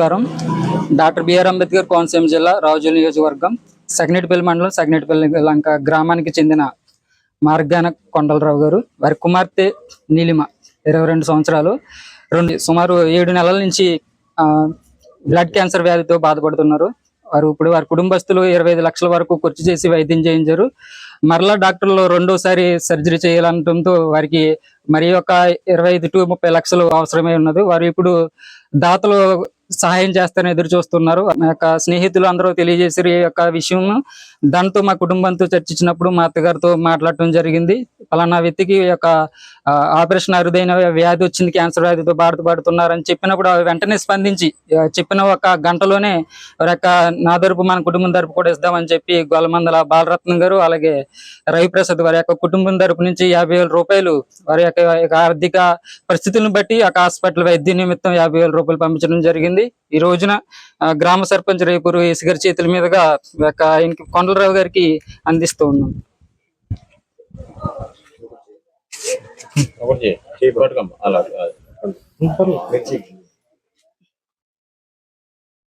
నమస్కారం. Doctor BR Ambedkar Konaseema జిల్లా రావుజల్ నియోజకవర్గం సగ్నేటిపల్లి మండలం సగ్నేటిపల్లి లంక గ్రామానికి చెందిన మార్గాన కొండలరావు గారు. వారి కుమార్తె నీలిమ ఇరవై రెండు సంవత్సరాలు. రెండు సుమారు ఏడు నెలల నుంచి ఆ, బ్లడ్ క్యాన్సర్ వ్యాధితో బాధపడుతున్నారు. వారు ఇప్పుడు వారి కుటుంబస్తులు ఇరవై ఐదు లక్షల వరకు ఖర్చు చేసి వైద్యం చేయించారు. మరలా డాక్టర్లు రెండోసారి సర్జరీ చేయాలనడంతో వారికి మరి ఒక ఇరవై ఐదు టు ముప్పై లక్షలు అవసరమై ఉన్నది. వారు ఇప్పుడు దాతలు సహాయం చేస్తారని ఎదురు చూస్తున్నారు. మా యొక్క స్నేహితులు అందరూ తెలియజేసారు ఈ యొక్క విషయం. దాంతో మా కుటుంబంతో చర్చించినప్పుడు మా అత్తగారితో మాట్లాడటం జరిగింది. పలానా వ్యక్తికి యొక్క ఆపరేషన్ అరుదైన వ్యాధి వచ్చింది క్యాన్సర్ వ్యాధితో బాధపడుతున్నారని చెప్పినప్పుడు వెంటనే స్పందించి చెప్పిన ఒక గంటలోనే వారి యొక్క నా తరపు మన కుటుంబం తరపు కూడా ఇస్తామని చెప్పి గొల్లమందల బాలరత్నం గారు అలాగే రవిప్రసాద్ వారి యొక్క కుటుంబం తరపు నుంచి యాభై వేల రూపాయలు వారి యొక్క ఆర్థిక పరిస్థితులను బట్టి ఒక హాస్పిటల్ వైద్య నిమిత్తం యాభై వేల రూపాయలు పంపించడం జరిగింది. ఈ రోజున గ్రామ సర్పంచ్ రేపూరు ఏసు గారి చేతుల మీదుగా ఆయనకి కొండలరావు గారికి అందిస్తూ ఉన్నాం. అలా.